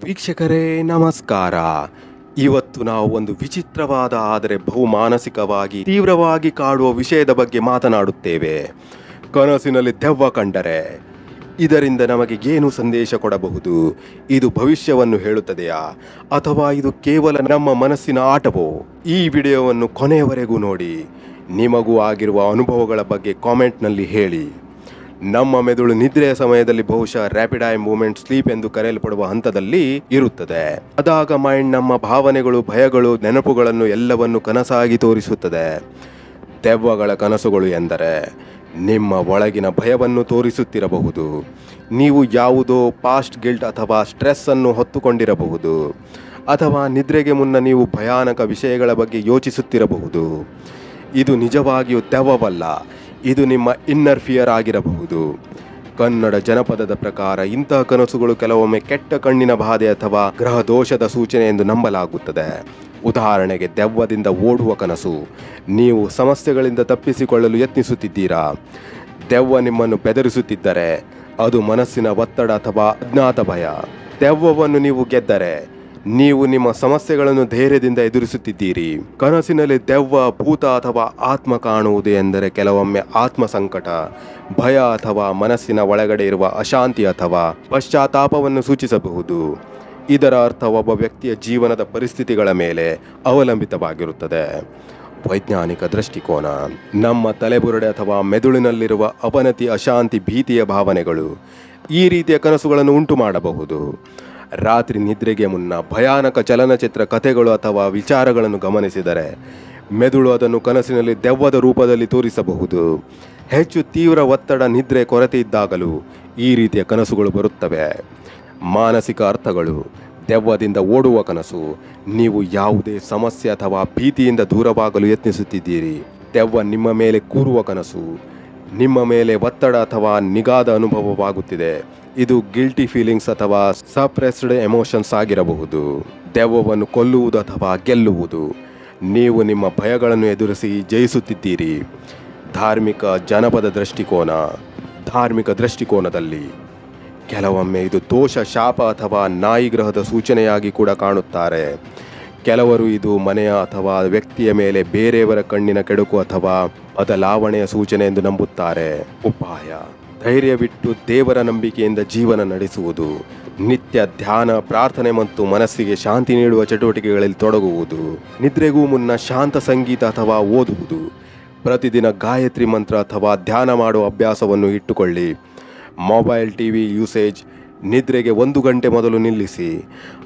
ವೀಕ್ಷಕರೇ, ನಮಸ್ಕಾರ. ಇವತ್ತು ನಾವು ಒಂದು ವಿಚಿತ್ರವಾದ, ಆದರೆ ಬಹುಮಾನಸಿಕವಾಗಿ ತೀವ್ರವಾಗಿ ಕಾಡುವ ವಿಷಯದ ಬಗ್ಗೆ ಮಾತನಾಡುತ್ತೇವೆ. ಕನಸಿನಲ್ಲಿ ದೆವ್ವ ಕಂಡರೆ, ಇದರಿಂದ ನಮಗೆ ಏನು ಸಂದೇಶ ಕೊಡಬಹುದು? ಇದು ಭವಿಷ್ಯವನ್ನು ಹೇಳುತ್ತದೆಯಾ? ಅಥವಾ ಇದು ಕೇವಲ ನಮ್ಮ ಮನಸ್ಸಿನ ಆಟವೋ? ಈ ವಿಡಿಯೋವನ್ನು ಕೊನೆಯವರೆಗೂ ನೋಡಿ. ನಿಮಗೂ ಆಗಿರುವ ಅನುಭವಗಳ ಬಗ್ಗೆ ಕಾಮೆಂಟ್ನಲ್ಲಿ ಹೇಳಿ. ನಮ್ಮ ಮೆದುಳು ನಿದ್ರೆಯ ಸಮಯದಲ್ಲಿ ಬಹುಶಃ ರ್ಯಾಪಿಡ್ ಐ ಮೂವ್ಮೆಂಟ್ ಸ್ಲೀಪ್ ಎಂದು ಕರೆಯಲ್ಪಡುವ ಹಂತದಲ್ಲಿ ಇರುತ್ತದೆ. ಅದಾಗ ಮೈಂಡ್ ನಮ್ಮ ಭಾವನೆಗಳು, ಭಯಗಳು, ನೆನಪುಗಳನ್ನು ಎಲ್ಲವನ್ನು ಕನಸಾಗಿ ತೋರಿಸುತ್ತದೆ. ದೆವ್ವಗಳ ಕನಸುಗಳು ಎಂದರೆ ನಿಮ್ಮ ಒಳಗಿನ ಭಯವನ್ನು ತೋರಿಸುತ್ತಿರಬಹುದು. ನೀವು ಯಾವುದೋ ಪಾಸ್ಟ್ ಗಿಲ್ಟ್ ಅಥವಾ ಸ್ಟ್ರೆಸ್ ಅನ್ನು ಹೊತ್ತುಕೊಂಡಿರಬಹುದು. ಅಥವಾ ನಿದ್ರೆಗೆ ಮುನ್ನ ನೀವು ಭಯಾನಕ ವಿಷಯಗಳ ಬಗ್ಗೆ ಯೋಚಿಸುತ್ತಿರಬಹುದು. ಇದು ನಿಜವಾಗಿಯೂ ದೆವ್ವವಲ್ಲ. ಇದು ನಿಮ್ಮ ಇನ್ನರ್ ಫಿಯರ್ ಆಗಿರಬಹುದು. ಕನ್ನಡ ಜನಪದದ ಪ್ರಕಾರ ಇಂತಹ ಕನಸುಗಳು ಕೆಲವೊಮ್ಮೆ ಕೆಟ್ಟ ಕಣ್ಣಿನ ಬಾಧೆ ಅಥವಾ ಗ್ರಹ ದೋಷದ ಸೂಚನೆ ಎಂದು ನಂಬಲಾಗುತ್ತದೆ. ಉದಾಹರಣೆಗೆ ದೆವ್ವದಿಂದ ಓಡುವ ಕನಸು. ನೀವು ಸಮಸ್ಯೆಗಳಿಂದ ತಪ್ಪಿಸಿಕೊಳ್ಳಲು ಯತ್ನಿಸುತ್ತಿದ್ದೀರಾ? ದೆವ್ವ ನಿಮ್ಮನ್ನು ಬೆದರಿಸುತ್ತಿದ್ದರೆ ಅದು ಮನಸ್ಸಿನ ಒತ್ತಡ ಅಥವಾ ಅಜ್ಞಾತ ಭಯ. ದೆವ್ವವನ್ನು ನೀವು ಗೆದ್ದರೆ ನೀವು ನಿಮ್ಮ ಸಮಸ್ಯೆಗಳನ್ನು ಧೈರ್ಯದಿಂದ ಎದುರಿಸುತ್ತಿದ್ದೀರಿ. ಕನಸಿನಲ್ಲಿ ದೆವ್ವ, ಭೂತ ಅಥವಾ ಆತ್ಮ ಕಾಣುವುದು ಎಂದರೆ ಕೆಲವೊಮ್ಮೆ ಆತ್ಮ ಸಂಕಟ, ಭಯ ಅಥವಾ ಮನಸ್ಸಿನ ಒಳಗಡೆ ಇರುವ ಅಶಾಂತಿ ಅಥವಾ ಪಶ್ಚಾತ್ತಾಪವನ್ನು ಸೂಚಿಸಬಹುದು. ಇದರ ಅರ್ಥ ಒಬ್ಬ ವ್ಯಕ್ತಿಯ ಜೀವನದ ಪರಿಸ್ಥಿತಿಗಳ ಮೇಲೆ ಅವಲಂಬಿತವಾಗಿರುತ್ತದೆ. ವೈಜ್ಞಾನಿಕ ದೃಷ್ಟಿಕೋನ. ನಮ್ಮ ತಲೆಬುರುಡೆ ಅಥವಾ ಮೆದುಳಿನಲ್ಲಿರುವ ಅವನತಿ ಅಶಾಂತಿ ಭೀತಿಯ ಭಾವನೆಗಳು ಈ ರೀತಿಯ ಕನಸುಗಳನ್ನು ಉಂಟು ಮಾಡಬಹುದು ರಾತ್ರಿ ನಿದ್ರೆಗೆ ಮುನ್ನ ಭಯಾನಕ ಚಲನಚಿತ್ರ ಕಥೆಗಳು ಅಥವಾ ವಿಚಾರಗಳನ್ನು ಗಮನಿಸಿದರೆ ಮೆದುಳು ಅದನ್ನು ಕನಸಿನಲ್ಲಿ ದೆವ್ವದ ರೂಪದಲ್ಲಿ ತೋರಿಸಬಹುದು. ಹೆಚ್ಚು ತೀವ್ರ ಒತ್ತಡ ನಿದ್ರೆ ಕೊರತೆ ಇದ್ದಾಗಲೂ ಈ ರೀತಿಯ ಕನಸುಗಳು ಬರುತ್ತವೆ. ಮಾನಸಿಕ ಅರ್ಥಗಳು, ದೆವ್ವದಿಂದ ಓಡುವ ಕನಸು, ನೀವು ಯಾವುದೇ ಸಮಸ್ಯೆ ಅಥವಾ ಭೀತಿಯಿಂದ ದೂರವಾಗಲು ಯತ್ನಿಸುತ್ತಿದ್ದೀರಿ. ದೆವ್ವ ನಿಮ್ಮ ಮೇಲೆ ಕೂರುವ ಕನಸು, ನಿಮ್ಮ ಮೇಲೆ ಒತ್ತಡ ಅಥವಾ ನಿಗಾದ ಅನುಭವವಾಗುತ್ತಿದೆ. ಇದು ಗಿಲ್ಟಿ ಫೀಲಿಂಗ್ಸ್ ಅಥವಾ ಸಪ್ರೆಸ್ಡ್ ಎಮೋಷನ್ಸ್ ಆಗಿರಬಹುದು. ದೆವ್ವವನ್ನು ಕೊಲ್ಲುವುದು ಅಥವಾ ಗೆಲ್ಲುವುದು. ನೀವು ನಿಮ್ಮ ಭಯಗಳನ್ನು ಎದುರಿಸಿ ಜಯಿಸುತ್ತಿದ್ದೀರಿ. ಧಾರ್ಮಿಕ ಜನಪದ ದೃಷ್ಟಿಕೋನ, ಧಾರ್ಮಿಕ ದೃಷ್ಟಿಕೋನದಲ್ಲಿ. ಕೆಲವೊಮ್ಮೆ ಇದು ದೋಷ, ಶಾಪ ಅಥವಾ ನಾಯಿ ಗ್ರಹದ ಸೂಚನೆಯಾಗಿ ಕೂಡ ಕಾಣುತ್ತಾರೆ. ಕೆಲವರು ಇದು ಮನೆಯ ಅಥವಾ ವ್ಯಕ್ತಿಯ ಮೇಲೆ ಬೇರೆಯವರ ಕಣ್ಣಿನ ಕೆಡುಕು ಅಥವಾ ಬದಲಾವಣೆಯ ಸೂಚನೆ ಎಂದು ನಂಬುತ್ತಾರೆ. ಉಪಾಯ. ಧೈರ್ಯವಿಟ್ಟು ದೇವರ ನಂಬಿಕೆಯಿಂದ ಜೀವನ ನಡೆಸುವುದು, ನಿತ್ಯ ಧ್ಯಾನ, ಪ್ರಾರ್ಥನೆ ಮತ್ತು ಮನಸ್ಸಿಗೆ ಶಾಂತಿ ನೀಡುವ ಚಟುವಟಿಕೆಗಳಲ್ಲಿ ತೊಡಗುವುದು, ನಿದ್ರೆಗೂ ಮುನ್ನ ಶಾಂತ ಸಂಗೀತ ಅಥವಾ ಓದುವುದು, ಪ್ರತಿದಿನ ಗಾಯತ್ರಿ ಮಂತ್ರ ಅಥವಾ ಧ್ಯಾನ ಮಾಡುವ ಅಭ್ಯಾಸವನ್ನು ಇಟ್ಟುಕೊಳ್ಳಿ. ಮೊಬೈಲ್ ಟಿ ವಿ ಯೂಸೇಜ್, ನಿದ್ರೆಗೆ ಒಂದು ಗಂಟೆ ಮೊದಲು ನಿಲ್ಲಿಸಿ,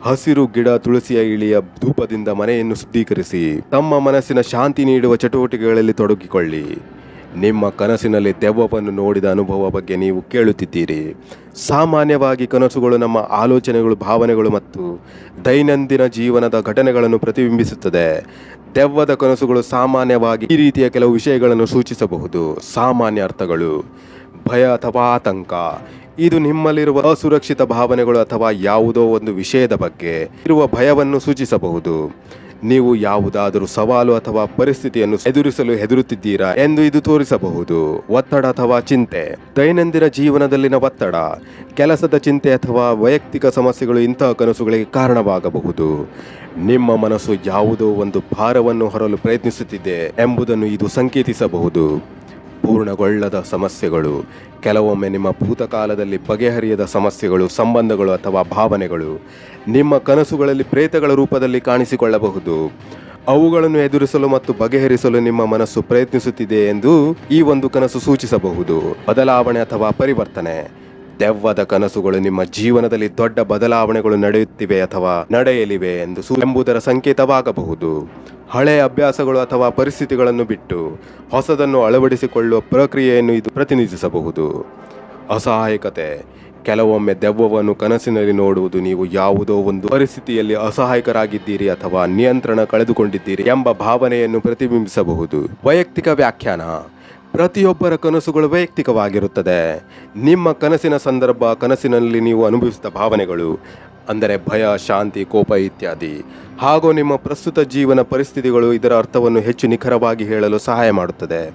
ಹಸಿರು ಗಿಡ ತುಳಸಿಯ ಇಳಿಯ ಧೂಪದಿಂದ ಮನೆಯನ್ನು ಶುದ್ಧೀಕರಿಸಿ, ತಮ್ಮ ಮನಸ್ಸಿನ ಶಾಂತಿ ನೀಡುವ ಚಟುವಟಿಕೆಗಳಲ್ಲಿ ತೊಡಗಿಕೊಳ್ಳಿ. ನಿಮ್ಮ ಕನಸಿನಲ್ಲಿ ದೆವ್ವವನ್ನು ನೋಡಿದ ಅನುಭವ ಬಗ್ಗೆ ನೀವು ಕೇಳುತ್ತಿದ್ದೀರಿ. ಸಾಮಾನ್ಯವಾಗಿ ಕನಸುಗಳು ನಮ್ಮ ಆಲೋಚನೆಗಳು, ಭಾವನೆಗಳು ಮತ್ತು ದೈನಂದಿನ ಜೀವನದ ಘಟನೆಗಳನ್ನು ಪ್ರತಿಬಿಂಬಿಸುತ್ತದೆ. ದೆವ್ವದ ಕನಸುಗಳು ಸಾಮಾನ್ಯವಾಗಿ ಈ ರೀತಿಯ ಕೆಲವು ವಿಷಯಗಳನ್ನು ಸೂಚಿಸಬಹುದು. ಸಾಮಾನ್ಯ ಅರ್ಥಗಳು, ಭಯ ಅಥವಾ ಆತಂಕ. ಇದು ನಿಮ್ಮಲ್ಲಿರುವ ಅಸುರಕ್ಷಿತ ಭಾವನೆಗಳು ಅಥವಾ ಯಾವುದೋ ಒಂದು ವಿಷಯದ ಬಗ್ಗೆ ಇರುವ ಭಯವನ್ನು ಸೂಚಿಸಬಹುದು. ನೀವು ಯಾವುದಾದರೂ ಸವಾಲು ಅಥವಾ ಪರಿಸ್ಥಿತಿಯನ್ನು ಎದುರಿಸಲು ಹೆದರುತ್ತಿದ್ದೀರಾ ಎಂದು ಇದು ತೋರಿಸಬಹುದು. ಒತ್ತಡ ಅಥವಾ ಚಿಂತೆ. ದೈನಂದಿನ ಜೀವನದಲ್ಲಿನ ಒತ್ತಡ, ಕೆಲಸದ ಚಿಂತೆ ಅಥವಾ ವೈಯಕ್ತಿಕ ಸಮಸ್ಯೆಗಳು ಇಂತಹ ಕನಸುಗಳಿಗೆ ಕಾರಣವಾಗಬಹುದು. ನಿಮ್ಮ ಮನಸ್ಸು ಯಾವುದೋ ಒಂದು ಭಾರವನ್ನು ಹೊರಲು ಪ್ರಯತ್ನಿಸುತ್ತಿದೆ ಎಂಬುದನ್ನು ಇದು ಸಂಕೇತಿಸಬಹುದು. ಪೂರ್ಣಗೊಳ್ಳದ ಸಮಸ್ಯೆಗಳು, ಕೆಲವೊಮ್ಮೆ ನಿಮ್ಮ ಭೂತಕಾಲದಲ್ಲಿ ಬಗೆಹರಿಯದ ಸಮಸ್ಯೆಗಳು, ಸಂಬಂಧಗಳು ಅಥವಾ ಭಾವನೆಗಳು ನಿಮ್ಮ ಕನಸುಗಳಲ್ಲಿ ಪ್ರೇತಗಳ ರೂಪದಲ್ಲಿ ಕಾಣಿಸಿಕೊಳ್ಳಬಹುದು. ಅವುಗಳನ್ನು ಎದುರಿಸಲು ಮತ್ತು ಬಗೆಹರಿಸಲು ನಿಮ್ಮ ಮನಸ್ಸು ಪ್ರಯತ್ನಿಸುತ್ತಿದೆ ಎಂದು ಈ ಒಂದು ಕನಸು ಸೂಚಿಸಬಹುದು. ಬದಲಾವಣೆ ಅಥವಾ ಪರಿವರ್ತನೆ. ದೆವ್ವದ ಕನಸುಗಳು ನಿಮ್ಮ ಜೀವನದಲ್ಲಿ ದೊಡ್ಡ ಬದಲಾವಣೆಗಳು ನಡೆಯುತ್ತಿವೆ ಅಥವಾ ನಡೆಯಲಿವೆ ಎಂದು ಎಂಬುದರ ಸಂಕೇತವಾಗಬಹುದು. ಹಳೆಯ ಅಭ್ಯಾಸಗಳು ಅಥವಾ ಪರಿಸ್ಥಿತಿಗಳನ್ನು ಬಿಟ್ಟು ಹೊಸದನ್ನು ಅಳವಡಿಸಿಕೊಳ್ಳುವ ಪ್ರಕ್ರಿಯೆಯನ್ನು ಇದು ಪ್ರತಿನಿಧಿಸಬಹುದು. ಅಸಹಾಯಕತೆ, ಕೆಲವೊಮ್ಮೆ ದೆವ್ವವನ್ನು ಕನಸಿನಲ್ಲಿ ನೋಡುವುದು, ನೀವು ಯಾವುದೋ ಒಂದು ಪರಿಸ್ಥಿತಿಯಲ್ಲಿ ಅಸಹಾಯಕರಾಗಿದ್ದೀರಿ ಅಥವಾ ನಿಯಂತ್ರಣ ಕಳೆದುಕೊಂಡಿದ್ದೀರಿ ಎಂಬ ಭಾವನೆಯನ್ನು ಪ್ರತಿಬಿಂಬಿಸಬಹುದು. ವೈಯಕ್ತಿಕ ವ್ಯಾಖ್ಯಾನ, ಪ್ರತಿಯೊಬ್ಬರ ಕನಸುಗಳು ವೈಯಕ್ತಿಕವಾಗಿರುತ್ತದೆ. ನಿಮ್ಮ ಕನಸಿನ ಸಂದರ್ಭ ಕನಸಿನಲ್ಲಿ ನೀವು ಅನುಭವಿಸಿದ ಭಾವನೆಗಳು ಅಂದರೆ ಭಯ, ಶಾಂತಿ, ಕೋಪ ಇತ್ಯಾದಿ. ಹಾಗೂ ನಿಮ್ಮ ಪ್ರಸ್ತುತ ಜೀವನ ಪರಿಸ್ಥಿತಿಗಳು ಇದರ ಅರ್ಥವನ್ನು ಹೆಚ್ಚು ನಿಖರವಾಗಿ ಹೇಳಲು ಸಹಾಯ ಮಾಡುತ್ತದೆ.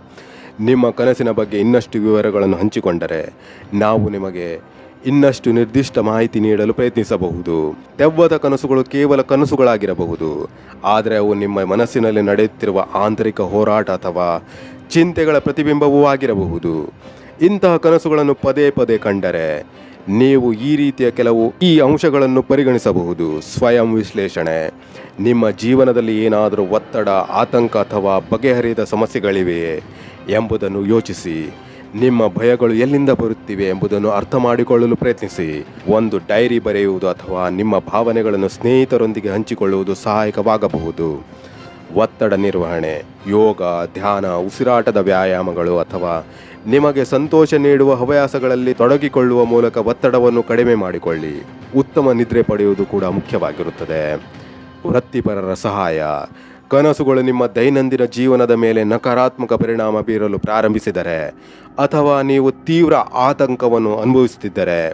ನಿಮ್ಮ ಕನಸಿನ ಬಗ್ಗೆ ಇನ್ನಷ್ಟು ವಿವರಗಳನ್ನು ಹಂಚಿಕೊಂಡರೆ ನಾವು ನಿಮಗೆ ಇನ್ನಷ್ಟು ನಿರ್ದಿಷ್ಟ ಮಾಹಿತಿ ನೀಡಲು ಪ್ರಯತ್ನಿಸಬಹುದು. ದೆವ್ವದ ಕನಸುಗಳು ಕೇವಲ ಕನಸುಗಳಾಗಿರಬಹುದು. ಆದರೆ ಅವು ನಿಮ್ಮ ಮನಸ್ಸಿನಲ್ಲಿ ನಡೆಯುತ್ತಿರುವ ಆಂತರಿಕ ಹೋರಾಟ ಅಥವಾ ಚಿಂತೆಗಳ ಪ್ರತಿಬಿಂಬವೂ ಆಗಿರಬಹುದು. ಇಂತಹ ಕನಸುಗಳನ್ನು ಪದೇ ಪದೇ ಕಂಡರೆ ನೀವು ಈ ರೀತಿಯ ಕೆಲವು ಈ ಅಂಶಗಳನ್ನು ಪರಿಗಣಿಸಬಹುದು. ಸ್ವಯಂ ವಿಶ್ಲೇಷಣೆ. ನಿಮ್ಮ ಜೀವನದಲ್ಲಿ ಏನಾದರೂ ಒತ್ತಡ, ಆತಂಕ ಅಥವಾ ಬಗೆಹರಿಯದ ಸಮಸ್ಯೆಗಳಿವೆಯೇ ಎಂಬುದನ್ನು ಯೋಚಿಸಿ. ನಿಮ್ಮ ಭಯಗಳು ಎಲ್ಲಿಂದ ಬರುತ್ತಿವೆ ಎಂಬುದನ್ನು ಅರ್ಥ ಮಾಡಿಕೊಳ್ಳಲು ಪ್ರಯತ್ನಿಸಿ. ಒಂದು ಡೈರಿ ಬರೆಯುವುದು ಅಥವಾ ನಿಮ್ಮ ಭಾವನೆಗಳನ್ನು ಸ್ನೇಹಿತರೊಂದಿಗೆ ಹಂಚಿಕೊಳ್ಳುವುದು ಸಹಾಯಕವಾಗಬಹುದು. ಒತ್ತಡ ನಿರ್ವಹಣೆ, ಯೋಗ, ಧ್ಯಾನ, ಉಸಿರಾಟದ ವ್ಯಾಯಾಮಗಳು ಅಥವಾ ನಿಮಗೆ ಸಂತೋಷ ನೀಡುವ ಹವ್ಯಾಸಗಳಲ್ಲಿ ತೊಡಗಿಕೊಳ್ಳುವ ಮೂಲಕ ಒತ್ತಡವನ್ನು ಕಡಿಮೆ ಮಾಡಿಕೊಳ್ಳಿ. ಉತ್ತಮ ನಿದ್ರೆ ಪಡೆಯುವುದು ಕೂಡ ಮುಖ್ಯವಾಗಿರುತ್ತದೆ. ವೃತ್ತಿಪರರ ಸಹಾಯ. ಕನಸುಗಳು ನಿಮ್ಮ ದೈನಂದಿನ ಜೀವನದ ಮೇಲೆ ನಕಾರಾತ್ಮಕ ಪರಿಣಾಮ ಬೀರಲು ಪ್ರಾರಂಭಿಸಿದರೆ, ಅಥವಾ ನೀವು ತೀವ್ರ ಆತಂಕವನ್ನು ಅನುಭವಿಸುತ್ತಿದ್ದರೆ,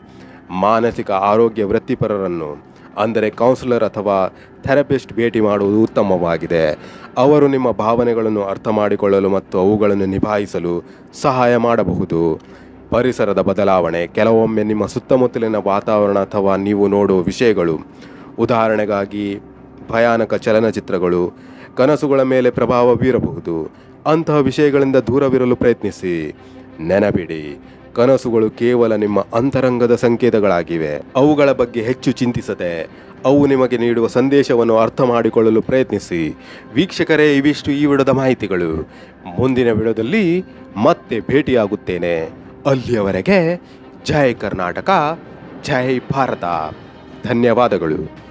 ಮಾನಸಿಕ ಆರೋಗ್ಯ ವೃತ್ತಿಪರರನ್ನು ಅಂದರೆ ಕೌನ್ಸಿಲರ್ ಅಥವಾ ಥೆರಪಿಸ್ಟ್ ಭೇಟಿ ಮಾಡುವುದು ಉತ್ತಮವಾಗಿದೆ. ಅವರು ನಿಮ್ಮ ಭಾವನೆಗಳನ್ನು ಅರ್ಥ ಮಾಡಿಕೊಳ್ಳಲು ಮತ್ತು ಅವುಗಳನ್ನು ನಿಭಾಯಿಸಲು ಸಹಾಯ ಮಾಡಬಹುದು. ಪರಿಸರದ ಬದಲಾವಣೆ, ಕೆಲವೊಮ್ಮೆ ನಿಮ್ಮ ಸುತ್ತಮುತ್ತಲಿನ ವಾತಾವರಣ ಅಥವಾ ನೀವು ನೋಡುವ ವಿಷಯಗಳು, ಉದಾಹರಣೆಗಾಗಿ ಭಯಾನಕ ಚಲನಚಿತ್ರಗಳು, ಕನಸುಗಳ ಮೇಲೆ ಪ್ರಭಾವ ಬೀರಬಹುದು. ಅಂತಹ ವಿಷಯಗಳಿಂದ ದೂರವಿರಲು ಪ್ರಯತ್ನಿಸಿ. ನೆನಪಿಡಿ ಕನಸುಗಳು ಕೇವಲ ನಿಮ್ಮ ಅಂತರಂಗದ ಸಂಕೇತಗಳಾಗಿವೆ. ಅವುಗಳ ಬಗ್ಗೆ ಹೆಚ್ಚು ಚಿಂತಿಸದೆ, ಅವು ನಿಮಗೆ ನೀಡುವ ಸಂದೇಶವನ್ನು ಅರ್ಥ ಮಾಡಿಕೊಳ್ಳಲು ಪ್ರಯತ್ನಿಸಿ. ವೀಕ್ಷಕರೇ, ಇವಿಷ್ಟು ಈ ವಿಡದ ಮಾಹಿತಿಗಳು. ಮುಂದಿನ ವಿಡದಲ್ಲಿ ಮತ್ತೆ ಭೇಟಿಯಾಗುತ್ತೇನೆ. ಅಲ್ಲಿಯವರೆಗೆ ಜೈ ಕರ್ನಾಟಕ, ಜೈ ಭಾರತ. ಧನ್ಯವಾದಗಳು.